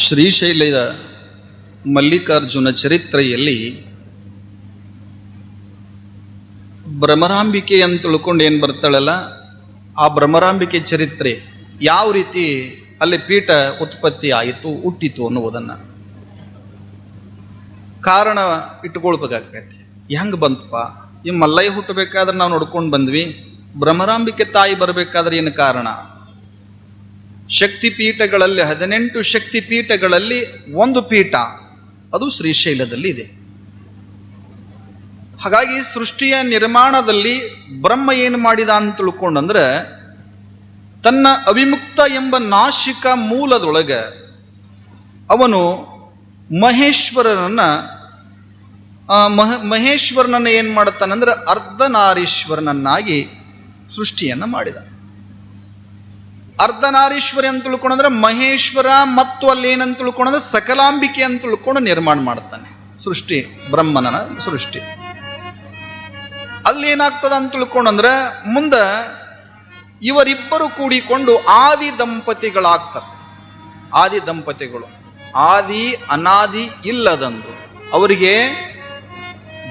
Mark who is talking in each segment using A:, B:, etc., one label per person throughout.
A: ಶ್ರೀಶೈಲದ ಮಲ್ಲಿಕಾರ್ಜುನ ಚರಿತ್ರೆಯಲ್ಲಿ ಭ್ರಮರಾಂಬಿಕೆ ಅಂತ ತಿಳ್ಕೊಂಡು ಏನು ಬರ್ತಾಳಲ್ಲ, ಆ ಭ್ರಮರಾಂಬಿಕೆ ಚರಿತ್ರೆ ಯಾವ ರೀತಿ ಅಲ್ಲಿ ಪೀಠ ಉತ್ಪತ್ತಿ ಆಯಿತು, ಹುಟ್ಟಿತು ಅನ್ನುವುದನ್ನು ಕಾರಣ ಇಟ್ಕೊಳ್ಬೇಕಾಗೈತಿ ಹೆಂಗೆ ಬಂತಪ್ಪ? ಈ ಮಲ್ಲಯ್ಯ ಹುಟ್ಟಬೇಕಾದ್ರೆ ನಾವು ನೋಡ್ಕೊಂಡು ಬಂದ್ವಿ, ಭ್ರಮರಾಂಬಿಕೆ ತಾಯಿ ಬರಬೇಕಾದ್ರೆ ಏನು ಕಾರಣ? ಶಕ್ತಿ ಪೀಠಗಳಲ್ಲಿ ಹದಿನೆಂಟು ಶಕ್ತಿ ಪೀಠಗಳಲ್ಲಿ ಒಂದು ಪೀಠ. ಅದು ಶ್ರೀಶೈಲದಲ್ಲಿ ಇದೆ. ಹಾಗಾಗಿ ಸೃಷ್ಟಿಯ ನಿರ್ಮಾಣದಲ್ಲಿ ಬ್ರಹ್ಮ ಏನು ಮಾಡಿದ ಅಂತ ತಿಳ್ಕೊಂಡಂದ್ರೆ, ತನ್ನ ಅವಿಮುಕ್ತ ಎಂಬ ನಾಶಿಕ ಮೂಲದೊಳಗೆ ಅವನು ಮಹೇಶ್ವರನನ್ನು ಮಹ, ಮಹೇಶ್ವರನನ್ನು ಏನು ಮಾಡುತ್ತಾನಂದ್ರೆ ಅರ್ಧನಾರೀಶ್ವರನನ್ನಾಗಿ ಸೃಷ್ಟಿಯನ್ನು ಮಾಡಿದ. ಅರ್ಧನಾರೀಶ್ವರಿ ಅಂತ ತಿಳ್ಕೊಂಡ್ರೆ ಮಹೇಶ್ವರ ಮತ್ತು ಅಲ್ಲಿ ಏನಂತ ತಿಳ್ಕೊಂಡ್ರೆ ಸಕಲಾಂಬಿಕೆ ಅಂತ ತಿಳ್ಕೊಂಡು ನಿರ್ಮಾಣ ಮಾಡ್ತಾನೆ. ಸೃಷ್ಟಿ ಬ್ರಹ್ಮನ ಸೃಷ್ಟಿ. ಅಲ್ಲಿ ಏನಾಗ್ತದ ಅಂತ ತಿಳ್ಕೊಂಡ್ರೆ ಮುಂದೆ ಇವರಿಬ್ಬರು ಕೂಡಿಕೊಂಡು ಆದಿ ದಂಪತಿಗಳಾಗ್ತಾರೆ. ಆದಿ ದಂಪತಿಗಳು. ಆದಿ, ಅನಾದಿ ಇಲ್ಲದಂದು ಅವರಿಗೆ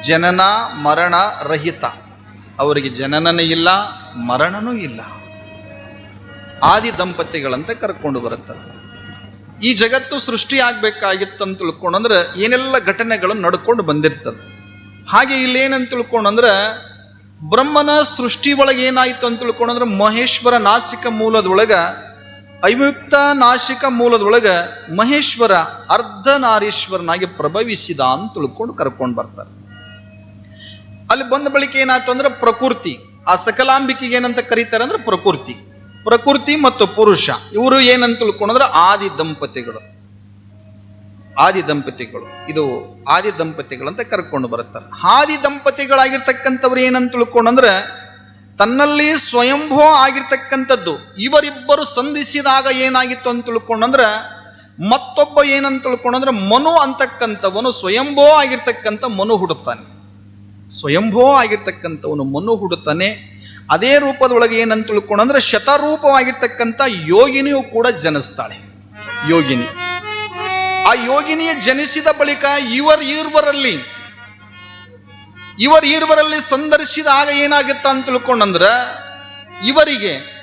A: ಜನನ, ಮರಣ ರಹಿತ. ಅವರಿಗೆ ಜನನನೂ ಇಲ್ಲ, ಮರಣನೂ ಇಲ್ಲ. ಆದಿ ದಂಪತಿಗಳಂತೆ ಕರ್ಕೊಂಡು ಬರುತ್ತಾರೆ. ಈ ಜಗತ್ತು ಸೃಷ್ಟಿ ಅಂತ ತಿಳ್ಕೊಂಡಂದ್ರೆ ಏನೆಲ್ಲ ಘಟನೆಗಳು ನಡ್ಕೊಂಡು ಬಂದಿರ್ತದೆ. ಹಾಗೆ ಇಲ್ಲೇನಂತ ತಿಳ್ಕೊಂಡಂದ್ರೆ ಬ್ರಹ್ಮನ ಸೃಷ್ಟಿ ಒಳಗೆ ಏನಾಯ್ತು ಅಂತ ತಿಳ್ಕೊಂಡಂದ್ರೆ ಮಹೇಶ್ವರ ನಾಸಿಕ ಮೂಲದೊಳಗ ಅವಿಯುಕ್ತ ನಾಶಿಕ ಮೂಲದೊಳಗ ಮಹೇಶ್ವರ ಅರ್ಧನಾರೀಶ್ವರನಾಗಿ ಪ್ರಭವಿಸಿದ ಅಂತ ತಿಳ್ಕೊಂಡು ಕರ್ಕೊಂಡು ಬರ್ತಾರೆ. ಅಲ್ಲಿ ಬಂದ ಬಳಿಕ ಏನಾಯ್ತು ಅಂದ್ರೆ ಪ್ರಕೃತಿ, ಆ ಸಕಲಾಂಬಿಕೆಗೆ ಏನಂತ ಕರೀತಾರೆ ಅಂದ್ರೆ ಪ್ರಕೃತಿ. ಪ್ರಕೃತಿ ಮತ್ತು ಪುರುಷ, ಇವರು ಏನಂತ ತಿಳ್ಕೊಂಡ್ರೆ ಆದಿ ದಂಪತಿಗಳು. ಆದಿ ದಂಪತಿಗಳು. ಇದು ಆದಿ ದಂಪತಿಗಳಂತ ಕರ್ಕೊಂಡು ಬರುತ್ತಾರೆ. ಆದಿ ದಂಪತಿಗಳಾಗಿರ್ತಕ್ಕಂಥವ್ರು ಏನಂತ ತಿಳ್ಕೊಂಡ್ರೆ, ತನ್ನಲ್ಲಿ ಸ್ವಯಂಭೋ ಆಗಿರ್ತಕ್ಕಂಥದ್ದು. ಇವರಿಬ್ಬರು ಸಂಧಿಸಿದಾಗ ಏನಾಗಿತ್ತು ಅಂತ ತಿಳ್ಕೊಂಡ್ರೆ, ಮತ್ತೊಬ್ಬ ಏನಂತ ತಿಳ್ಕೊಂಡ್ರೆ, ಮನು ಅಂತಕ್ಕಂಥವನು ಸ್ವಯಂಭೋ ಆಗಿರ್ತಕ್ಕಂಥ ಮನು ಹುಡುತ್ತಾನೆ ಸ್ವಯಂಭೋ ಆಗಿರ್ತಕ್ಕಂಥವನು ಮನು ಹುಡುತ್ತಾನೆ ಅದೇ ರೂಪದೊಳಗೆ ಏನಂತ ತಿಳ್ಕೊಂಡ್ರೆ ಶತರೂಪವಾಗಿರ್ತಕ್ಕಂಥ ಯೋಗಿನಿಯು ಕೂಡ ಜನಿಸ್ತಾಳೆ. ಯೋಗಿನಿ. ಆ ಯೋಗಿನಿಯ ಜನಿಸಿದ ಬಳಿಕ ಇವರ್ ಈರ್ವರಲ್ಲಿ ಇವರ್ ಈರ್ವರಲ್ಲಿ ಸಂದರ್ಶಿದಾಗ ಏನಾಗುತ್ತ ಅಂತ ತಿಳ್ಕೊಂಡಂದ್ರ, ಇವರಿಗೆ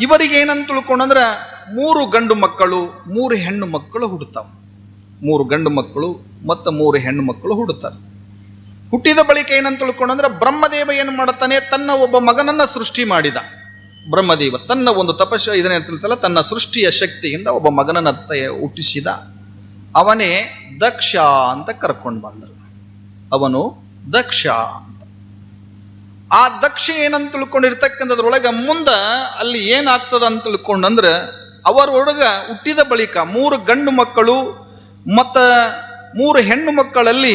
A: ಇವರಿಗೆ ಏನಂತ ತಿಳ್ಕೊಂಡಂದ್ರ ಮೂರು ಗಂಡು ಮಕ್ಕಳು, ಮೂರು ಹೆಣ್ಣು ಮಕ್ಕಳು ಹುಡ್ತಾವ ಮೂರು ಗಂಡು ಮಕ್ಕಳು ಮತ್ತು ಮೂರು ಹೆಣ್ಣು ಮಕ್ಕಳು ಹುಡುತ್ತಾರೆ ಹುಟ್ಟಿದ ಬಳಿಕ ಏನಂತ ತಿಳ್ಕೊಂಡಂದ್ರೆ ಬ್ರಹ್ಮದೇವ ಏನು ಮಾಡುತ್ತಾನೆ, ತನ್ನ ಒಬ್ಬ ಮಗನನ್ನ ಸೃಷ್ಟಿ ಮಾಡಿದ. ಬ್ರಹ್ಮದೇವ ತನ್ನ ಒಂದು ತಪಸ್ಸ ಇದನ್ನೇಳ್ತಲ್ಲ ತನ್ನ ಸೃಷ್ಟಿಯ ಶಕ್ತಿಯಿಂದ ಒಬ್ಬ ಮಗನನ್ನ ಹುಟ್ಟಿಸಿದ. ಅವನೇ ದಕ್ಷ ಅಂತ ಕರ್ಕೊಂಡು ಬಂದರು. ಅವನು ದಕ್ಷ ಆ ದಕ್ಷ ಏನಂತ ತಿಳ್ಕೊಂಡಿರ್ತಕ್ಕಂಥದ್ರೊಳಗೆ ಮುಂದ ಅಲ್ಲಿ ಏನಾಗ್ತದ ಅಂತ ತಿಳ್ಕೊಂಡಂದ್ರೆ, ಅವರೊಳಗ ಹುಟ್ಟಿದ ಬಳಿಕ ಮೂರು ಗಂಡು ಮಕ್ಕಳು, ಮತ್ತ ಮೂರು ಹೆಣ್ಣು ಮಕ್ಕಳಲ್ಲಿ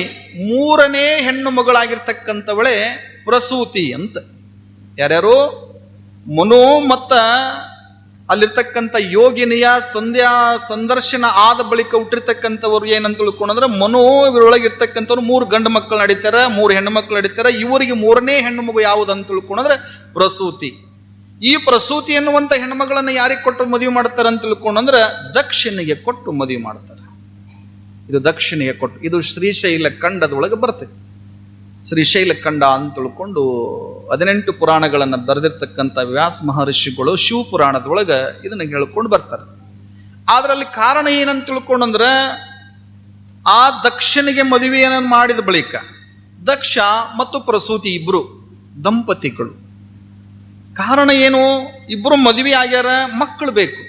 A: ಮೂರನೇ ಹೆಣ್ಣು ಮಗಳಾಗಿರ್ತಕ್ಕಂಥವಳೆ ಪ್ರಸೂತಿ ಅಂತ. ಯಾರ್ಯಾರು? ಮನೋ ಮತ್ತ ಅಲ್ಲಿರ್ತಕ್ಕಂಥ ಯೋಗಿನಿಯ ಸಂಧ್ಯಾ ಸಂದರ್ಶನ ಆದ ಬಳಿಕ ಹುಟ್ಟಿರ್ತಕ್ಕಂಥವ್ರು ಏನಂತ ತಿಳ್ಕೊಂಡ್ರೆ ಮನೋ ಇವರೊಳಗೆ ಇರ್ತಕ್ಕಂಥವ್ರು ಮೂರು ಗಂಡು ಮಕ್ಕಳು ನಡೀತಾರ, ಮೂರು ಹೆಣ್ಣು ಮಕ್ಕಳು ನಡೀತಾರ, ಇವರಿಗೆ ಮೂರನೇ ಹೆಣ್ಣು ಮಗು ಯಾವುದು ಅಂತ ತಿಳ್ಕೊಂಡ್ರೆ ಪ್ರಸೂತಿ ಈ ಪ್ರಸೂತಿ ಎನ್ನುವಂಥ ಹೆಣ್ಮಗಳನ್ನು ಯಾರಿಗೆ ಕೊಟ್ಟು ಮದುವೆ ಮಾಡ್ತಾರೆ ಅಂತ ತಿಳ್ಕೊಂಡ್ರೆ ದಕ್ಷಿಣಿಗೆ ಕೊಟ್ಟು ಮದುವೆ ಮಾಡ್ತಾರೆ. ಇದು ದಕ್ಷಿಣೆಯ ಕೊಟ್ಟು, ಇದು ಶ್ರೀಶೈಲ ಖಂಡದೊಳಗೆ ಬರ್ತೈತಿ ಶ್ರೀಶೈಲ ಖಂಡ ಅಂತ ತಿಳ್ಕೊಂಡು ಹದಿನೆಂಟು ಪುರಾಣಗಳನ್ನು ಬರೆದಿರ್ತಕ್ಕಂಥ ವ್ಯಾಸ ಮಹರ್ಷಿಗಳು ಶಿವ ಪುರಾಣದೊಳಗೆ ಇದನ್ನ ಹೇಳ್ಕೊಂಡು ಬರ್ತಾರೆ. ಅದರಲ್ಲಿ ಕಾರಣ ಏನಂತ ತಿಳ್ಕೊಂಡಂದ್ರೆ, ಆ ದಕ್ಷಿಣಿಗೆ ಮದುವೆಯನ್ನು ಮಾಡಿದ ಬಳಿಕ ದಕ್ಷ ಮತ್ತು ಪ್ರಸೂತಿ ಇಬ್ಬರು ದಂಪತಿಗಳು. ಕಾರಣ ಏನು? ಇಬ್ಬರು ಮದುವೆ ಆಗ್ಯಾರ ಮಕ್ಕಳು ಬೇಕು,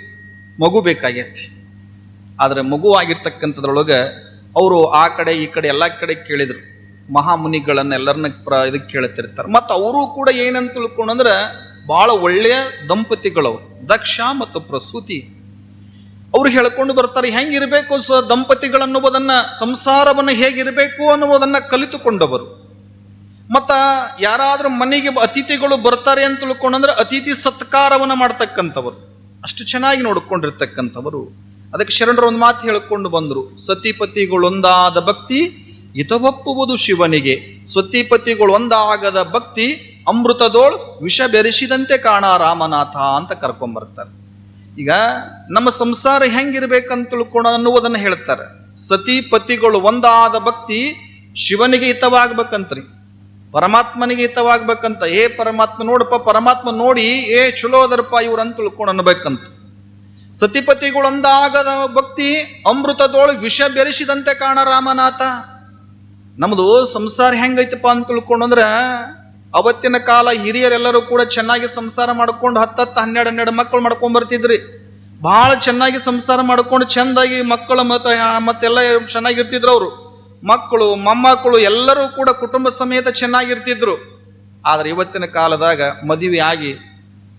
A: ಮಗು ಬೇಕಾಗೈತಿ ಆದರೆ ಮಗುವಾಗಿರ್ತಕ್ಕಂಥದ್ರೊಳಗೆ ಅವರು ಆ ಕಡೆ ಈ ಕಡೆ ಎಲ್ಲ ಕಡೆ ಕೇಳಿದರು. ಮಹಾಮುನಿಗಳನ್ನ ಎಲ್ಲರನ್ನ ಪ್ರ ಇದಕ್ಕೆ ಕೇಳುತ್ತಿರ್ತಾರೆ ಮತ್ತು ಅವರು ಕೂಡ ಏನಂತ ತಿಳ್ಕೊಂಡಂದ್ರೆ ಭಾಳ ಒಳ್ಳೆಯ ದಂಪತಿಗಳವರು. ದಕ್ಷ ಮತ್ತು ಪ್ರಸೂತಿ. ಅವ್ರು ಹೇಳ್ಕೊಂಡು ಬರ್ತಾರೆ ಹೆಂಗಿರಬೇಕು ಸ ದಂಪತಿಗಳನ್ನುವುದನ್ನು, ಸಂಸಾರವನ್ನು ಹೇಗಿರಬೇಕು ಅನ್ನುವುದನ್ನು ಕಲಿತುಕೊಂಡವರು. ಮತ್ತು ಯಾರಾದರೂ ಮನೆಗೆ ಅತಿಥಿಗಳು ಬರ್ತಾರೆ ಅಂತ ತಿಳ್ಕೊಂಡಂದ್ರೆ ಅತಿಥಿ ಸತ್ಕಾರವನ್ನು ಮಾಡ್ತಕ್ಕಂಥವರು. ಅಷ್ಟು ಚೆನ್ನಾಗಿ ನೋಡ್ಕೊಂಡಿರ್ತಕ್ಕಂಥವರು. ಅದಕ್ಕೆ ಶರಣರು ಒಂದು ಮಾತು ಹೇಳಿಕೊಂಡು ಬಂದರು. ಸತಿಪತಿಗಳೊಂದಾದ ಭಕ್ತಿ ಹಿತವಪ್ಪುವುದು ಶಿವನಿಗೆ. ಸತಿಪತಿಗಳೊಂದಾಗದ ಭಕ್ತಿ ಅಮೃತದೋಳ್ ವಿಷ ಬೆರೆಸಿದಂತೆ ಕಾಣ ರಾಮನಾಥ ಅಂತ ಕರ್ಕೊಂಬರ್ತಾರೆ ಈಗ ನಮ್ಮ ಸಂಸಾರ ಹೆಂಗಿರ್ಬೇಕಂತ ತಿಳ್ಕೊಂಡು ಅನ್ನುವುದನ್ನು ಹೇಳ್ತಾರೆ. ಸತಿಪತಿಗಳು ಒಂದಾದ ಭಕ್ತಿ ಶಿವನಿಗೆ ಹಿತವಾಗ್ಬೇಕಂತ್ರಿ. ಪರಮಾತ್ಮನಿಗೆ ಹಿತವಾಗ್ಬೇಕಂತ. ಏ ಪರಮಾತ್ಮ ನೋಡಪ್ಪ, ಪರಮಾತ್ಮ ನೋಡಿ, ಏ ಚಲೋ ಅದರಪ್ಪ ಇವ್ರು ಅಂತ ತಿಳ್ಕೊಂಡು ಅನ್ಬೇಕಂತ ಸತಿಪತಿಗಳೊಂದಾಗದ ಭಕ್ತಿ ಅಮೃತದೊಳಗೆ ವಿಷ ಬೆರೆಸಿದಂತೆ ಕಾಣ ರಾಮನಾಥ. ನಮ್ದು ಸಂಸಾರ ಹೆಂಗೈತಪ್ಪ ಅಂತ ತಿಳ್ಕೊಂಡು ಅಂದ್ರ ಅವತ್ತಿನ ಕಾಲ ಹಿರಿಯರೆಲ್ಲರೂ ಕೂಡ ಚೆನ್ನಾಗಿ ಸಂಸಾರ ಮಾಡ್ಕೊಂಡು ಹತ್ತತ್ತು ಹನ್ನೆರಡು ಹನ್ನೆರಡು ಮಕ್ಕಳು ಮಾಡ್ಕೊಂಡ್ ಬರ್ತಿದ್ರಿ. ಬಹಳ ಚೆನ್ನಾಗಿ ಸಂಸಾರ ಮಾಡ್ಕೊಂಡು ಚೆಂದಾಗಿ ಮಕ್ಕಳು ಮತ್ತೆ ಮತ್ತೆಲ್ಲ ಚೆನ್ನಾಗಿರ್ತಿದ್ರು ಅವರು. ಮಕ್ಕಳು, ಮೊಮ್ಮಕ್ಕಳು ಎಲ್ಲರೂ ಕೂಡ ಕುಟುಂಬ ಸಮೇತ ಚೆನ್ನಾಗಿರ್ತಿದ್ರು. ಆದ್ರೆ ಇವತ್ತಿನ ಕಾಲದಾಗ ಮದುವೆ ಆಗಿ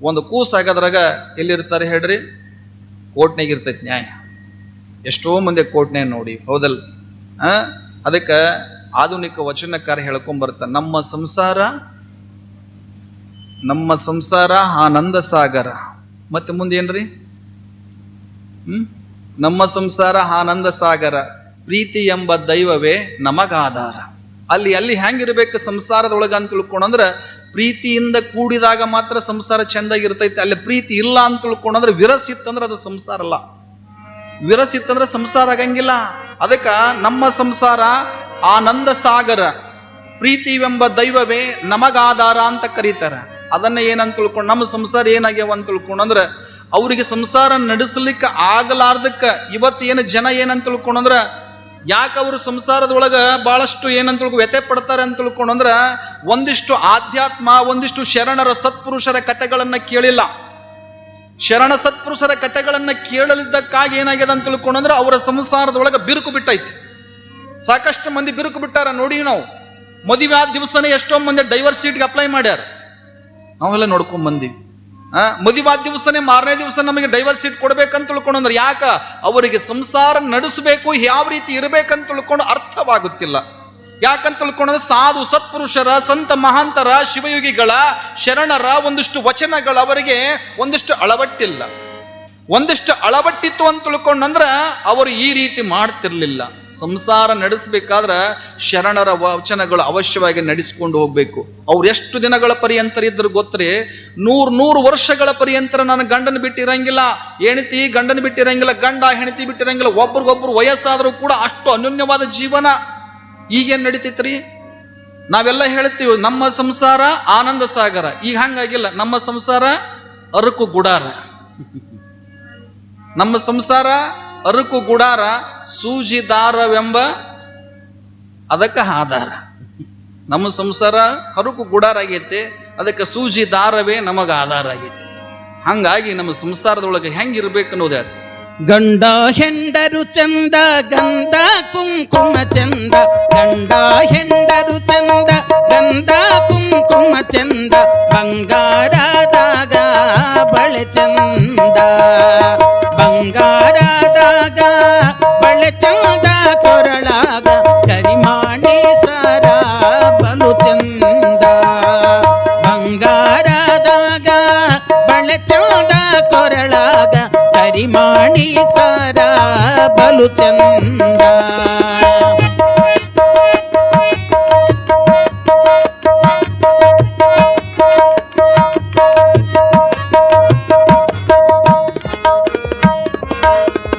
A: ಒಂದು ಕೂಸಾಗದ್ರಾಗ ಎಲ್ಲಿರ್ತಾರೆ ಹೇಳ್ರಿ? ಕೋರ್ಟ್ನಾಗ ಇರ್ತೈತಿ ನ್ಯಾಯ. ಎಷ್ಟೋ ಮಂದಿ ಕೋರ್ಟ್ನೇ ನೋಡಿ, ಹೌದಲ್? ಅದಕ್ಕೆ ಆಧುನಿಕ ವಚನಕಾರ ಹೇಳ್ಕೊಂಬರ್ತ, ನಮ್ಮ ಸಂಸಾರ ನಮ್ಮ ಸಂಸಾರ ಆನಂದ ಸಾಗರ. ಮತ್ತೆ ಮುಂದೆ ಏನ್ರಿ? ಹ್ಮ್? ನಮ್ಮ ಸಂಸಾರ ಆನಂದ ಸಾಗರ, ಪ್ರೀತಿ ಎಂಬ ದೈವವೇ ನಮಗಾಧಾರ. ಅಲ್ಲಿ ಅಲ್ಲಿ ಹೆಂಗಿರ್ಬೇಕು ಸಂಸಾರದೊಳಗ ಅಂತ ತಿಳ್ಕೊಂಡ್ರ ಪ್ರೀತಿಯಿಂದ ಕೂಡಿದಾಗ ಮಾತ್ರ ಸಂಸಾರ ಚೆಂದಾಗಿರ್ತೈತೆ. ಅಲ್ಲಿ ಪ್ರೀತಿ ಇಲ್ಲ ಅಂತ ತಿಳ್ಕೊಂಡ್ರೆ ವಿರಸ್ ಇತ್ತಂದ್ರೆ ಅದು ಸಂಸಾರ ಅಲ್ಲ. ವಿರಸಿತ್ತಂದ್ರೆ ಸಂಸಾರ ಆಗಂಗಿಲ್ಲ. ಅದಕ್ಕ ನಮ್ಮ ಸಂಸಾರ ಆನಂದ ಸಾಗರ. ಪ್ರೀತಿವೆಂಬ ದೈವವೇ ನಮಗಾಧಾರ ಅಂತ ಕರೀತಾರೆ. ಅದನ್ನ ಏನಂತ ತಿಳ್ಕೊಂಡು ನಮ್ಮ ಸಂಸಾರ ಏನಾಗ್ಯಾವ ಅಂತ ತಿಳ್ಕೊಂಡಂದ್ರೆ ಅವರಿಗೆ ಸಂಸಾರ ನಡೆಸಲಿಕ್ಕೆ ಆಗಲಾರ್ದಕ್ಕೆ ಇವತ್ತು ಏನು ಜನ ಏನಂತ ತಿಳ್ಕೊಂಡಂದ್ರೆ ಯಾಕೆ ಅವರು ಸಂಸಾರದೊಳಗೆ ಭಾಳಷ್ಟು ಏನಂತ ತಿಳ್ಕೊ ವ್ಯಥೆ ಪಡ್ತಾರೆ ಅಂತ ತಿಳ್ಕೊಂಡಂದ್ರ ಒಂದಿಷ್ಟು ಆಧ್ಯಾತ್ಮ, ಒಂದಿಷ್ಟು ಶರಣರ ಸತ್ಪುರುಷರ ಕಥೆಗಳನ್ನು ಕೇಳಿಲ್ಲ. ಶರಣ ಸತ್ಪುರುಷರ ಕಥೆಗಳನ್ನು ಕೇಳಲಿದ್ದಕ್ಕಾಗಿ ಏನಾಗಿದೆ ಅಂತ ತಿಳ್ಕೊಂಡಂದ್ರೆ ಅವರ ಸಂಸಾರದೊಳಗೆ ಬಿರುಕು ಬಿಟ್ಟೈತಿ. ಸಾಕಷ್ಟು ಮಂದಿ ಬಿರುಕು ಬಿಟ್ಟಾರ ನೋಡಿ ನಾವು. ಮದುವೆ ಆದ ದಿವಸನೇ ಎಷ್ಟೋ ಮಂದಿ ಡೈವರ್ಸ್ ಸೀಟ್ಗೆ ಅಪ್ಲೈ ಮಾಡ್ಯಾರ. ನಾವೆಲ್ಲ ನೋಡ್ಕೊಂಡ್ ಬಂದೀವಿ. ಆ, ಮದುವೆ ಆದ ದಿವಸನೇ ಮಾರನೇ ದಿವಸ ನಮಗೆ ಡೈವರ್ಸ್ ಸೀಟ್ ಕೊಡ್ಬೇಕಂತ ತಿಳ್ಕೊಂಡಂದ್ರೆ ಯಾಕ? ಅವರಿಗೆ ಸಂಸಾರ ನಡೆಸಬೇಕು, ಯಾವ ರೀತಿ ಇರಬೇಕಂತ ತಿಳ್ಕೊಂಡು ಅರ್ಥವಾಗುತ್ತಿಲ್ಲ. ಯಾಕಂತ ತಿಳ್ಕೊಂಡ್ರೆ ಸಾಧು, ಸತ್ಪುರುಷರ, ಸಂತ ಮಹಾಂತರ, ಶಿವಯುಗಿಗಳ ಶರಣರ ಒಂದಿಷ್ಟು ವಚನಗಳು ಅವರಿಗೆ ಒಂದಿಷ್ಟು ಅಳವಟ್ಟಿಲ್ಲ. ಒಂದಿಷ್ಟು ಅಳವಟ್ಟಿತ್ತು ಅಂತ ತಿಳ್ಕೊಂಡಂದ್ರ ಅವರು ಈ ರೀತಿ ಮಾಡ್ತಿರ್ಲಿಲ್ಲ. ಸಂಸಾರ ನಡೆಸಬೇಕಾದ್ರೆ ಶರಣರ ವಚನಗಳು ಅವಶ್ಯವಾಗಿ ನಡೆಸ್ಕೊಂಡು ಹೋಗ್ಬೇಕು. ಅವ್ರು ಎಷ್ಟು ದಿನಗಳ ಪರ್ಯಂತರ ಇದ್ರು ಗೊತ್ತರೆ? ನೂರ್ ನೂರು ವರ್ಷಗಳ ಪರ್ಯಂತರ ನನ್ನ ಗಂಡನ ಬಿಟ್ಟಿರಂಗಿಲ್ಲ. ಹೆಣತಿ ಗಂಡನ ಬಿಟ್ಟಿರಂಗಿಲ್ಲ, ಗಂಡ ಹೆಣತಿ ಬಿಟ್ಟಿರಂಗಿಲ್ಲ, ಒಬ್ರಿಗೊಬ್ರು ವಯಸ್ಸಾದರೂ ಕೂಡ ಅಷ್ಟು ಅನ್ಯೋನ್ಯವಾದ ಜೀವನ. ಈಗೇನ್ ನಡೀತೈತ್ರಿ? ನಾವೆಲ್ಲ ಹೇಳ್ತೀವಿ, ನಮ್ಮ ಸಂಸಾರ ಆನಂದ ಸಾಗರ. ಈಗ ಹಂಗಾಗಿಲ್ಲ, ನಮ್ಮ ಸಂಸಾರ ಅರುಕು ಗುಡಾರ. ನಮ್ಮ ಸಂಸಾರ ಅರುಕು ಗುಡಾರ, ಸೂಜಿ ದಾರವೆಂಬ ಅದಕ್ಕೆ ಆಧಾರ. ನಮ್ಮ ಸಂಸಾರ ಅರುಕು ಗುಡಾರ ಆಗೈತೆ, ಅದಕ್ಕೆ ಸೂಜಿ ದಾರವೇ ನಮಗೆ ಆಧಾರ ಆಗೈತೆ. ಹಂಗಾಗಿ ನಮ್ಮ ಸಂಸಾರದೊಳಗೆ ಹೆಂಗಿರ್ಬೇಕು ಅನ್ನೋದು.
B: ಗಂಡ ಹೆಂಡರು ಚಂದ ಗಂಧ ಕುಂಕುಮ ಚಂದ ಗಂಡ ಹೆಂಡರು ಚಂದ ಗಂಧ ಕುಂಕುಮ ಚಂದ ಬಂಗಾರದಾಗ ಬಳೆ ಚಂದ ಬಂಗಾರದಾಗ ಬಳೆ ಚಂದ ಕೊರಳಾಗ ಬಲು ಚಂದ.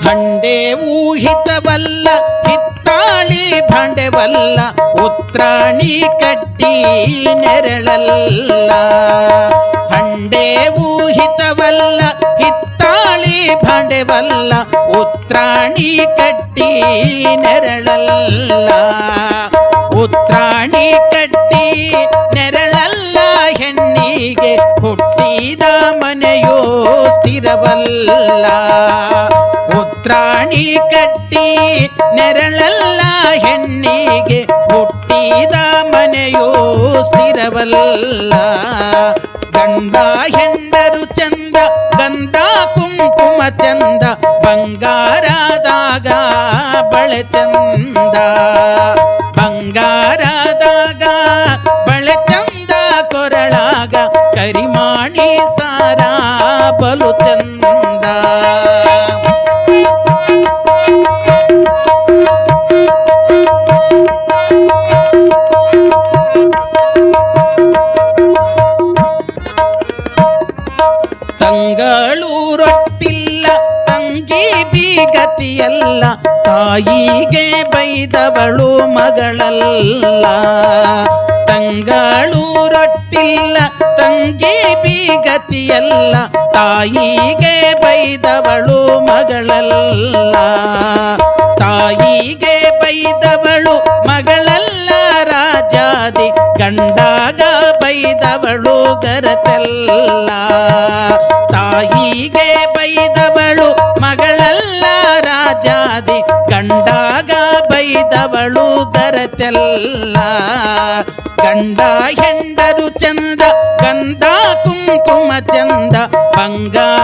B: ಹಂಡೆ ಊಹಿತವಲ್ಲ ಹಿತ್ತಾಳಿ ಭಾಂಡೆವಲ್ಲ ಉತ್ರಾಣಿ ಕಟ್ಟಿ ನೆರಳಲ್ಲ. ಹಂಡೆ ಊಹಿತವಲ್ಲ ಹಿತ್ತಾಳಿ ಭಾಂಡೆವಲ್ಲ, ಉತ್ರಾಣಿ ಕಟ್ಟಿ ನೆರಳಲ್ಲ. ಉತ್ರಾಣಿ ಕಟ್ಟಿ ನೆರಳಲ್ಲ, ಹೆಣ್ಣಿಗೆ ಹುಟ್ಟಿದ ಮನೆಯೋ ಸ್ಥಿರವಲ್ಲ. ಉತ್ರಾಣಿ ಕಟ್ಟಿ ನೆರಳಲ್ಲ, ಹೆಣ್ಣಿಗೆ ಹುಟ್ಟಿದ ಮನೆಯೋ ಸ್ಥಿರವಲ್ಲ. ಗಂಡ ಹೆಂಡರು ಚಂದ ತಾಯಿಗೆ ಬೈದವಳು ಮಗಳಲ್ಲ. ತಂಗಳು ರೊಟ್ಟಿಲ್ಲ, ತಂಗಿ ಗತಿಯಲ್ಲ ತಾಯಿಗೆ ಬೈದವಳು ಮಗಳಲ್ಲ. ತಾಯಿಗೆ ಬೈದವಳು ಮಗಳಲ್ಲ ರಾಜಾದಿ. ಗಂಡಾಗ ಬೈದವಳು ಗರತೆಲ್ಲ. ತಾಯಿಗೆ ಬೈದವಳು ಗಂಡಾಗ ಬೈದವಳು ಗರತೆಲ್ಲ ಗಂಡ ಹೆಂಡರು ಚಂದ ಗಂಧ ಕುಂಕುಮ ಚಂದ ಬಂಗಾರದಾಗ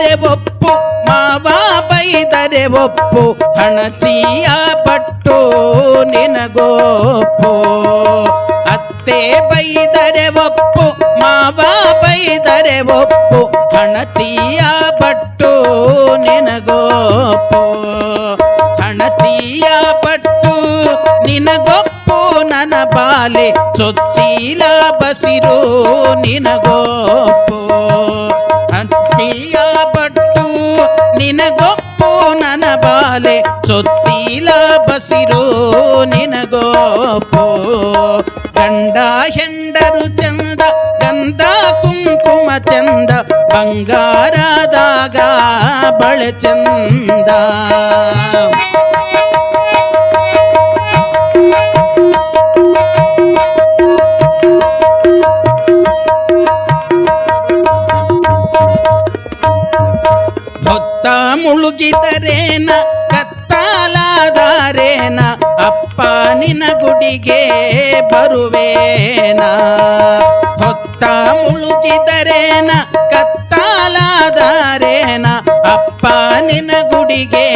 B: ಬೈದರೆ ಒಪ್ಪು, ಮಾವ ಬೈದರೆ ಒಪ್ಪು, ಹಣಚಿಯ ಪಟ್ಟು ನಿನಗೋಪ್ಪು. ಅತ್ತೆ ಬೈದರೆ ಒಪ್ಪು, ಮಾವ ಬೈದರೆ ಒಪ್ಪು, ಹಣಚಿಯ ಪಟ್ಟು ನಿನಗೋಪ್ಪು. ಹಣಚಿಯ ಪಟ್ಟು ನಿನಗೊಪ್ಪು, ನನ್ನ ಬಾಲೆ ಚೊಚ್ಚಿಲ ಬಸಿರು ನಿನಗೋಪ್ಪು. ನಿನಗೊಪ್ಪು ನನ ಬಾಲೆ ಚೊಚ್ಚಿಲ ಬಸಿರು ನಿನಗೊಪ್ಪು. ಗಂಡ ಹೆಂಡರು ಚಂದ, ಗಂಧ ಕುಂಕುಮ ಚಂದ, ಬಂಗಾರದಾಗ ಬಳೆ ಚಂದ. ಮುಳುಗಿದರೇನ ಕತ್ತಾಲಾದಾರೇನ? ಅಪ್ಪ ನಿನ ಗುಡಿಗೆ ಬರುವೇನ? ಹೊತ್ತ ಮುಳುಗಿದರೇನ? ಕತ್ತಾಲಾದಾರೇನ? ಅಪ್ಪ ನಿನ ಗುಡಿಗೆ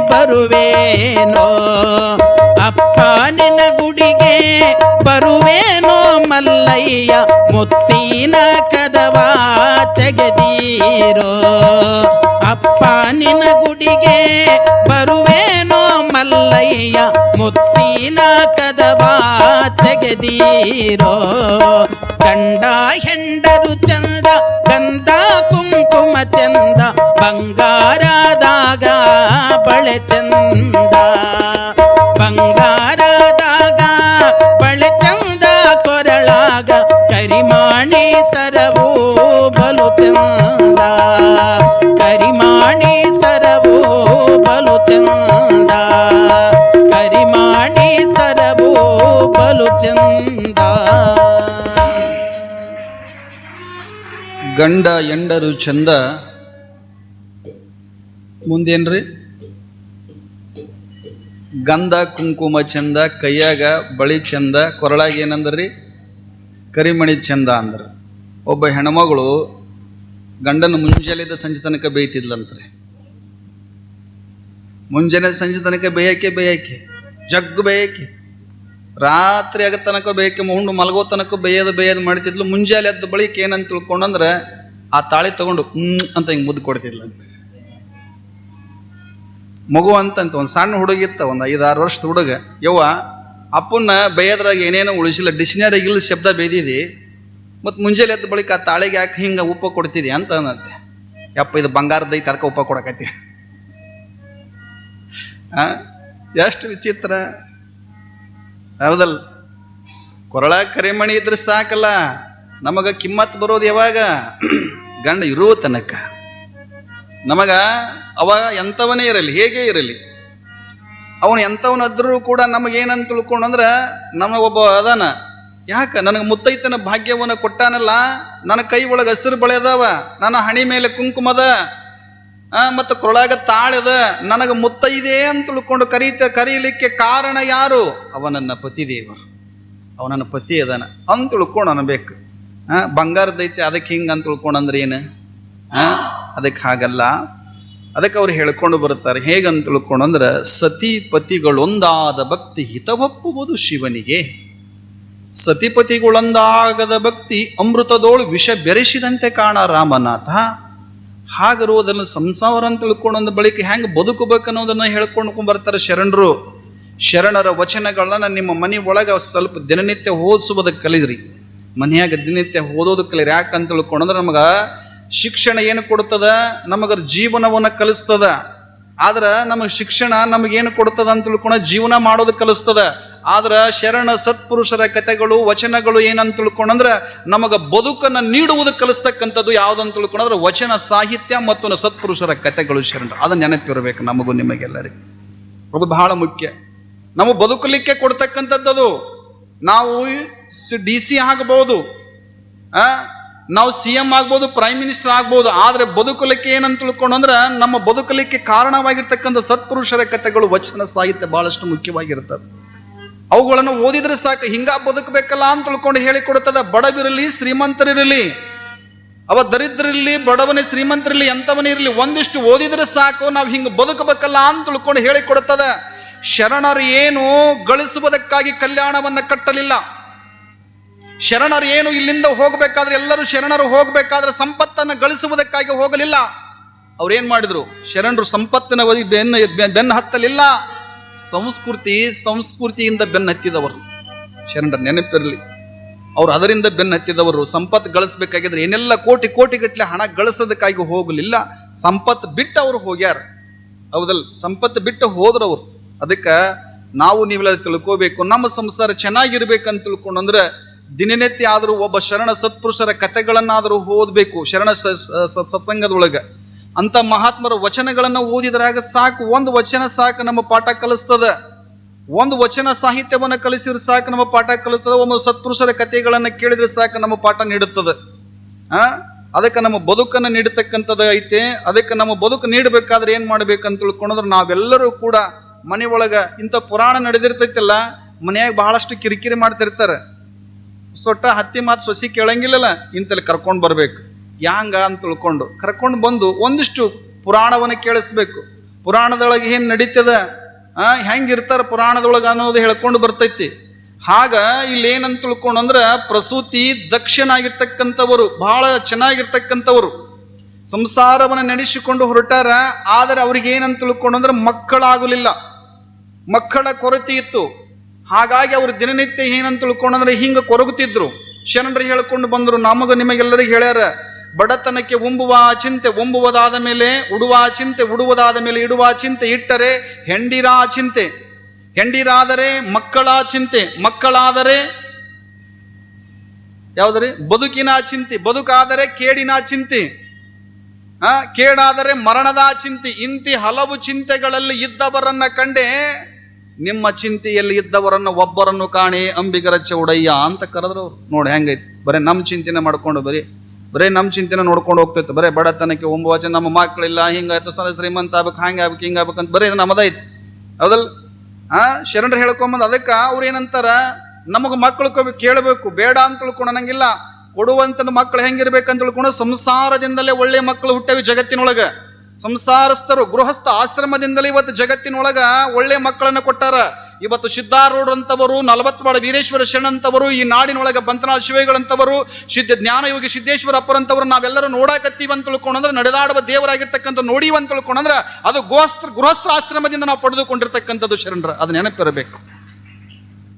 B: ಬರುವೇನೋ? ಅಪ್ಪ ನಿನ ಗುಡಿಗೆ ಬರುವೇನೋ ಮಲ್ಲಯ್ಯ? ಮುತ್ತಿನ ಕದವ ತೆಗೆದೀರೋ ಅಪ್ಪ ನಿನ ಗುಡಿಗೆ ಬರುವೇನೋ ಮಲ್ಲಯ್ಯ, ಮುತ್ತಿನ ಕದವ ತೆಗೆದೀರೋ? ಗಂಡ ಹೆಂಡರು ಚಂದ, ಗಂಧ ಕುಂಕುಮ ಚಂದ, ಬಂಗಾರದಾಗ ಬಳೆ ಚಂದ. ಬಂಗಾರದಾಗ ಚಂದ
A: ಗಂಡ ಎಂಡರು ಚಂದ. ಮುಂದೇನ್ರಿ? ಗಂಧ, ಕುಂಕುಮ ಚಂದ, ಕೈಯಾಗ ಬಳಿ ಚಂದ, ಕೊರಳಾಗ ಏನಂದ್ರಿ? ಕರಿಮಣಿ ಚಂದ ಅಂದ್ರ. ಒಬ್ಬ ಹೆಣ್ಮಗಳು ಗಂಡನ ಮುಂಜಾನೆದ ಸಂಜೆ ತನಕ ಬೇಯ್ತಿದ್ಲಂತ್ರಿ. ಮುಂಜಾನೆ ಸಂಜೆ ತನಕ ಬೇಯಕ್ಕೆ ಬೇಯಕ್ಕೆ, ಜಗ್ಗು ಬೇಯಕ್ಕೆ. ರಾತ್ರಿ ಆಗ ತನಕ ಬೇಯಕ್ಕೆ ಉಂಡು ಮಲಗೋ ತನಕ ಬೇಯೋದು ಬೇಯೋದು ಮಾಡ್ತಿದ್ಲು. ಮುಂಜಾನೆ ಎದ್ದ ಬಳಿಕ ಏನಂತ ತಿಳ್ಕೊಂಡಂದ್ರೆ ಆ ತಾಳಿ ತಗೊಂಡು ಹ್ಞೂ ಅಂತ ಹಿಂಗೆ ಮುದ್ದು ಕೊಡ್ತಿದ್ಲ. ಮಗು ಅಂತಂತ ಒಂದು ಸಣ್ಣ ಹುಡುಗಿತ್ತ ಒಂದು ಐದಾರು ವರ್ಷದ ಹುಡುಗ. ಯವ್ವ, ಅಪ್ಪನ್ನ ಬೇಯದ್ರಾಗ ಏನೇನೋ ಉಳಿಸಿಲ್ಲ, ಡಿಕ್ಷನರಿ ಇಲ್ಲದ ಶಬ್ದ ಬೇದಿದಿ, ಮತ್ತು ಮುಂಜಾನೆ ಎದ್ದ ಬಳಿಕ ಆ ತಾಳಿಗೆ ಯಾಕೆ ಹಿಂಗೆ ಉಪ್ಪ ಕೊಡ್ತಿದಿ ಅಂತ ಅನ್ನತ್ತೆ. ಯಪ್ಪ, ಇದು ಬಂಗಾರದೈ ತರ್ಕ ಉಪ್ಪ ಕೊಡಕತ್ತಿ. ಎಷ್ಟು ವಿಚಿತ್ರ. ಹೌದಲ್ಲ? ಕೊರಳ ಕರಿಮಣಿ ಇದ್ರೆ ಸಾಕಲ್ಲ. ನಮಗ ಕಿಮ್ಮತ್ ಬರೋದು ಯಾವಾಗ? ಗಂಡ ಇರುವ ತನಕ. ನಮಗ ಅವ ಎಂಥವನೇ ಇರಲಿ, ಹೇಗೆ ಇರಲಿ. ಅವನು ಎಂಥವನಾದ್ರೂ ಕೂಡ ನಮಗೇನಂತ ತಿಳ್ಕೊಂಡು ಅಂದ್ರೆ ನಮ್ಮ ಒಬ್ಬ ಅದಾನ, ಯಾಕ? ನನಗೆ ಮುತ್ತೈತನ ಭಾಗ್ಯವನ್ನು ಕೊಟ್ಟಾನಲ್ಲ, ನನ್ನ ಕೈ ಒಳಗೆ ಹಸಿರು ಬಳೆದವ ನನ್ನ ಹಣಿ ಮೇಲೆ ಕುಂಕುಮದ ಮತ್ತು ಕೊರಳಾಗ ತಾಳದ ನನಗೆ ಮುತ್ತೈದೆ ಅಂತ ತಿಳ್ಕೊಂಡು ಕರೀತ ಕರೀಲಿಕ್ಕೆ ಕಾರಣ ಯಾರು? ಅವನನ್ನ ಪತಿದೇವರು. ಅವನನ್ನ ಪತಿ ಅದನ. ಅಂತ ತಿಳ್ಕೊಂಡು ಅನ್ಬೇಕು. ಆ, ಬಂಗಾರದೈತೆ ಅದಕ್ಕೆ ಹಿಂಗೆ ಅಂತ ತಿಳ್ಕೊಂಡು ಅಂದ್ರೆ ಏನು? ಆ, ಅದಕ್ಕೆ ಹಾಗಲ್ಲ. ಅದಕ್ಕೆ ಅವ್ರು ಹೇಳ್ಕೊಂಡು ಬರ್ತಾರೆ ಹೇಗಂತ ತಿಳ್ಕೊಂಡು ಅಂದ್ರೆ ಸತಿ ಪತಿಗಳೊಂದಾದ ಭಕ್ತಿ ಹಿತವಪ್ಪುವುದು ಶಿವನಿಗೆ. ಸತಿಪತಿಗಳೊಂದಾಗದ ಭಕ್ತಿ ಅಮೃತದೋಳು ವಿಷ ಬೆರೆಸಿದಂತೆ ಕಾಣ ರಾಮನಾಥ. ಹಾಗಿರುವುದನ್ನು ಸಂಸಾರ ಅಂತ ತಿಳ್ಕೊಂಡ ಬಳಿಕ ಹೆಂಗೆ ಬದುಕಬೇಕು ಅನ್ನೋದನ್ನು ಹೇಳ್ಕೊಂಡು ಬರ್ತಾರೆ ಶರಣರು. ಶರಣರ ವಚನಗಳನ್ನ ನಿಮ್ಮ ಮನೆ ಒಳಗೆ ಸ್ವಲ್ಪ ದಿನನಿತ್ಯ ಓದಿಸುವುದಕ್ಕೆ ಕಲಿದ್ರಿ ಮನೆಯಾಗ ದಿನನಿತ್ಯ ಓದೋದಕ್ಕೆ ಯಾಕೆ ಯಾಕಂತ ತಿಳ್ಕೊಂಡ್ರೆ ನಮಗೆ ಶಿಕ್ಷಣ ಏನು ಕೊಡ್ತದ? ನಮಗ ಜೀವನವನ್ನು ಕಲಿಸ್ತದ. ಆದ್ರೆ ನಮಗೆ ಶಿಕ್ಷಣ ನಮಗೇನು ಕೊಡ್ತದ ಅಂತ ತಿಳ್ಕೊಂಡ ಜೀವನ ಮಾಡೋದು ಕಲಿಸ್ತದ. ಆದ್ರೆ ಶರಣ ಸತ್ಪುರುಷರ ಕಥೆಗಳು, ವಚನಗಳು ಏನಂತ ತಿಳ್ಕೊಂಡ್ರೆ ನಮಗ ಬದುಕನ್ನು ನೀಡುವುದು ಕಲಿಸ್ತಕ್ಕಂಥದ್ದು ಯಾವುದಂತ ತಿಳ್ಕೊಂಡ್ರೆ ವಚನ ಸಾಹಿತ್ಯ ಮತ್ತು ಸತ್ಪುರುಷರ ಕಥೆಗಳು ಶರಣರು ಅದು ನೆನಪಿರಬೇಕು ನಮಗೂ ನಿಮಗೆಲ್ಲರಿಗೂ. ಅದು ಬಹಳ ಮುಖ್ಯ. ನಾವು ಬದುಕಲಿಕ್ಕೆ ಕೊಡ್ತಕ್ಕಂಥದ್ದು ನಾವು ಡಿ ಸಿ ಆಗಬಹುದು ಆ, ನಾವು ಸಿ ಎಂ ಆಗ್ಬೋದು, ಪ್ರೈಮ್ ಮಿನಿಸ್ಟರ್ ಆಗ್ಬೋದು, ಆದರೆ ಬದುಕಲಿಕ್ಕೆ ಏನಂತ ತಿಳ್ಕೊಂಡು ಅಂದ್ರೆ ನಮ್ಮ ಬದುಕಲಿಕ್ಕೆ ಕಾರಣವಾಗಿರ್ತಕ್ಕಂಥ ಸತ್ಪುರುಷರ ಕಥೆಗಳು ವಚನ ಸಾಹಿತ್ಯ ಬಹಳಷ್ಟು ಮುಖ್ಯವಾಗಿರ್ತದೆ ಅವುಗಳನ್ನು ಓದಿದ್ರೆ ಸಾಕು, ಹಿಂಗ ಬದುಕಬೇಕಲ್ಲ ಅಂತ ತಿಳ್ಕೊಂಡು ಹೇಳಿಕೊಡುತ್ತದೆ ಬಡವಿರಲಿ, ಶ್ರೀಮಂತರಿರಲಿ. ಅವ ದರಿದ್ರಿರಲಿ ಬಡವನೇ, ಶ್ರೀಮಂತರಿರಲಿ, ಎಂಥವನೇ ಇರಲಿ, ಒಂದಿಷ್ಟು ಓದಿದ್ರೆ ಸಾಕು, ನಾವು ಹಿಂಗೆ ಬದುಕಬೇಕಲ್ಲ ಅಂತ ತಿಳ್ಕೊಂಡು ಹೇಳಿಕೊಡುತ್ತದೆ ಶರಣರು ಏನು ಗಳಿಸುವುದಕ್ಕಾಗಿ ಕಲ್ಯಾಣವನ್ನ ಕಟ್ಟಲಿಲ್ಲ. ಶರಣರು ಏನು ಇಲ್ಲಿಂದ ಹೋಗಬೇಕಾದ್ರೆ ಎಲ್ಲರೂ ಶರಣರು ಹೋಗಬೇಕಾದ್ರೆ ಸಂಪತ್ತನ್ನು ಗಳಿಸುವುದಕ್ಕಾಗಿ ಹೋಗಲಿಲ್ಲ. ಅವ್ರೇನು ಮಾಡಿದ್ರು? ಶರಣರು ಸಂಪತ್ತಿನ ಬೆನ್ನ ಬೆನ್ನ ಹತ್ತಲಿಲ್ಲ. ಸಂಸ್ಕೃತಿ ಸಂಸ್ಕೃತಿಯಿಂದ ಬೆನ್ನತ್ತಿದವರು. ಶರಣರ ನೆನಪಿರಲಿ. ಅವರು ಅದರಿಂದ ಬೆನ್ನತ್ತಿದವರು. ಸಂಪತ್ತು ಗಳಿಸ್ಬೇಕಾಗಿದ್ರೆ ಏನೆಲ್ಲ ಕೋಟಿ ಕೋಟಿ ಗಟ್ಟಲೆ ಹಣ ಗಳಿಸೋದಕ್ಕಾಗಿ ಹೋಗಲಿಲ್ಲ. ಸಂಪತ್ತು ಬಿಟ್ಟು ಅವರು ಹೋಗ್ಯಾರ. ಹೌದಲ್ ಸಂಪತ್ತು ಬಿಟ್ಟು ಹೋದ್ರವ್ರು. ಅದಕ್ಕೆ ನಾವು ನೀವೆಲ್ಲ ತಿಳ್ಕೋಬೇಕು. ನಮ್ಮ ಸಂಸಾರ ಚೆನ್ನಾಗಿರ್ಬೇಕಂತ ತಿಳ್ಕೊಂಡು ಅಂದ್ರೆ ದಿನನಿತ್ಯ ಆದರೂ ಒಬ್ಬ ಶರಣ ಸತ್ಪುರುಷರ ಕಥೆಗಳನ್ನಾದರೂ ಓದಬೇಕು. ಶರಣ ಸತ್ಸಂಗದೊಳಗೆ. ಅಂತ ಮಹಾತ್ಮರ ವಚನಗಳನ್ನು ಓದಿದ್ರಾಗ ಸಾಕು. ಒಂದು ವಚನ ಸಾಕು, ನಮ್ಮ ಪಾಠ ಕಲಿಸ್ತದ. ಒಂದು ವಚನ ಸಾಹಿತ್ಯವನ್ನು ಕಲಿಸಿದ್ರೆ ಸಾಕು, ನಮ್ಮ ಪಾಠ ಕಲಿಸ್ತದೆ. ಒಂದು ಸತ್ಪುರುಷರ ಕಥೆಗಳನ್ನು ಕೇಳಿದ್ರೆ ಸಾಕು, ನಮ್ಮ ಪಾಠ ನೀಡುತ್ತದೆ. ಆ? ಅದಕ್ಕೆ ನಮ್ಮ ಬದುಕನ್ನು ನೀಡತಕ್ಕಂಥದ್ದು ಐತೆ. ಅದಕ್ಕೆ ನಮ್ಮ ಬದುಕು ನೀಡಬೇಕಾದ್ರೆ ಏನು ಮಾಡ್ಬೇಕಂತ ತಿಳ್ಕೊಂಡ್ರೆ ನಾವೆಲ್ಲರೂ ಕೂಡ ಮನೆ ಒಳಗೆ ಇಂಥ ಪುರಾಣ ನಡೆದಿರ್ತೈತಲ್ಲ, ಮನೆಯಾಗ ಬಹಳಷ್ಟು ಕಿರಿಕಿರಿ ಮಾಡ್ತಿರ್ತಾರೆ. ಸೊಟ್ಟ ಹತ್ತಿ ಮಾತು ಸೊಸಿ ಕೇಳಂಗಿಲ್ಲಲ್ಲ, ಇಂತಲ್ಲಿ ಕರ್ಕೊಂಡು ಬರ್ಬೇಕು. ಯಾಂಗ ಅಂತ ತಿಳ್ಕೊಂಡು ಕರ್ಕೊಂಡು ಬಂದು ಒಂದಿಷ್ಟು ಪುರಾಣವನ್ನು ಕೇಳಿಸ್ಬೇಕು. ಪುರಾಣದೊಳಗೆ ಏನು ನಡೀತದ? ಹೆಂಗಿರ್ತಾರೆ ಪುರಾಣದೊಳಗೆ ಅನ್ನೋದು ಹೇಳ್ಕೊಂಡು ಬರ್ತೈತಿ. ಹಾಗ ಇಲ್ಲಿ ಏನಂತ ತಿಳ್ಕೊಂಡು ಅಂದ್ರೆ ಪ್ರಸೂತಿ ದಕ್ಷನಾಗಿರ್ತಕ್ಕಂಥವರು ಬಹಳ ಚೆನ್ನಾಗಿರ್ತಕ್ಕಂಥವರು ಸಂಸಾರವನ್ನು ನಡೆಸಿಕೊಂಡು ಹೊರಟಾರ, ಆದರೆ ಅವ್ರಿಗೆ ಏನಂತ ತಿಳ್ಕೊಂಡು ಅಂದ್ರೆ ಮಕ್ಕಳಾಗಲಿಲ್ಲ. ಮಕ್ಕಳ ಕೊರತೆ ಇತ್ತು. ಹಾಗಾಗಿ ಅವರು ದಿನನಿತ್ಯ ಏನಂತ ತಿಳ್ಕೊಂಡಂದ್ರೆ ಹಿಂಗೆ ಕೊರಗುತ್ತಿದ್ರು. ಶರಣರು ಹೇಳ್ಕೊಂಡು ಬಂದರು, ನಮಗ ನಿಮಗೆಲ್ಲರಿಗೆ ಹೇಳ್ಯಾರ ಬಡತನಕ್ಕೆ ಉಂಬುವ ಚಿಂತೆ ಉಂಬುವುದಾದ ಮೇಲೆ, ಉಡುವ ಚಿಂತೆ ಉಡುವುದಾದ ಮೇಲೆ ಇಡುವ ಚಿಂತೆ ಇಟ್ಟರೆ ಹೆಂಡಿರ ಚಿಂತೆ. ಹೆಂಡಿರಾದರೆ ಮಕ್ಕಳ ಚಿಂತೆ, ಮಕ್ಕಳಾದರೆ ಯಾವುದ್ರಿ? ಬದುಕಿನ ಚಿಂತೆ, ಬದುಕಾದರೆ ಕೇಡಿನ ಚಿಂತೆ. ಆ, ಕೇಡಾದರೆ ಮರಣದ ಚಿಂತೆ. ಇಂತಿ ಹಲವು ಚಿಂತೆಗಳಲ್ಲಿ ಇದ್ದವರನ್ನ ಕಂಡೆ ನಿಮ್ಮ ಚಿಂತೆಯಲ್ಲಿ ಇದ್ದವರನ್ನು ಒಬ್ಬರನ್ನು ಕಾಣೆ ಅಂಬಿಗರ ಚೌಡಯ್ಯ ಅಂತ ಕರೆದ್ರು ನೋಡಿ ಹೆಂಗೈತಿ? ಬರೀ ನಮ್ಮ ಚಿಂತೆನೆ ಮಾಡ್ಕೊಂಡು ಬರೀ ಬರೀ ನಮ್ಮ ಚಿಂತೆನ ನೋಡ್ಕೊಂಡು ಹೋಗ್ತೈತೆ ಬರೀ ಬಡತನಕ್ಕೆ ಒಂಬ ವಚನ, ನಮ್ಮ ಮಕ್ಕಳಿಲ್ಲ, ಹಿಂಗಾಯ್ತು, ಸಲ ಶ್ರೀಮಂತ ಆಗ್ಬೇಕು, ಹಂಗೆ ಆಗ್ಬೇಕು, ಹಿಂಗೆ ಆಗ್ಬೇಕಂತ ಬರೀ ಇದು ನಮ್ಮದೈತಿ ಹೌದಲ್ಲ ಆ, ಶರಣರು ಹೇಳ್ಕೊಂಬಂದು ಅದಕ್ಕೆ ಅವ್ರು ಏನಂತಾರ, ನಮಗೆ ಮಕ್ಕಳು ಕೇಳಬೇಕು, ಬೇಡ ಅಂತ ತಿಳ್ಕೊಳಂಗಿಲ್ಲ ಕೊಡುವಂತ ಮಕ್ಕಳು ಹೆಂಗಿರ್ಬೇಕಂತ ತಿಳ್ಕೊಂಡು ಸಂಸಾರದಿಂದಲೇ ಒಳ್ಳೆ ಮಕ್ಕಳು ಹುಟ್ಟವಿ ಜಗತ್ತಿನೊಳಗ. ಸಂಸಾರಸ್ಥರು, ಗೃಹಸ್ಥ ಆಶ್ರಮದಿಂದಲೇ ಇವತ್ತು ಜಗತ್ತಿನೊಳಗ ಒಳ್ಳೆ ಮಕ್ಕಳನ್ನ ಕೊಟ್ಟಾರ. ಇವತ್ತು ಸಿದ್ಧಾರೂಢರಂಥವರು ನಲವತ್ವಾಡ ವೀರೇಶ್ವರ ಶರಣಂತವರು ಈ ನಾಡಿನೊಳಗೆ ಬಂತನಾಳ ಶಿವಗಳಂತವರು ಸಿದ್ಧ ಜ್ಞಾನಯೋಗಿ ಸಿದ್ದೇಶ್ವರ ಅಪ್ಪರಂತವರು ನಾವೆಲ್ಲರೂ ನೋಡಾಕತ್ತೀವಿ ಅಂತ ತಿಳ್ಕೊಂಡ್ರೆ ನಡೆದಾಡುವ ದೇವರಾಗಿರ್ತಕ್ಕಂಥ ನೋಡಿವಂತ ತಿಳ್ಕೊಂಡ್ರೆ ಅದು ಗೋಸ್ತ್ರ ಗೃಹಸ್ಥ ಆಶ್ರಮದಿಂದ ನಾವು ಪಡೆದುಕೊಂಡಿರ್ತಕ್ಕಂಥದ್ದು ಶರಣರ. ಅದು ನೆನಪಿರಬೇಕು.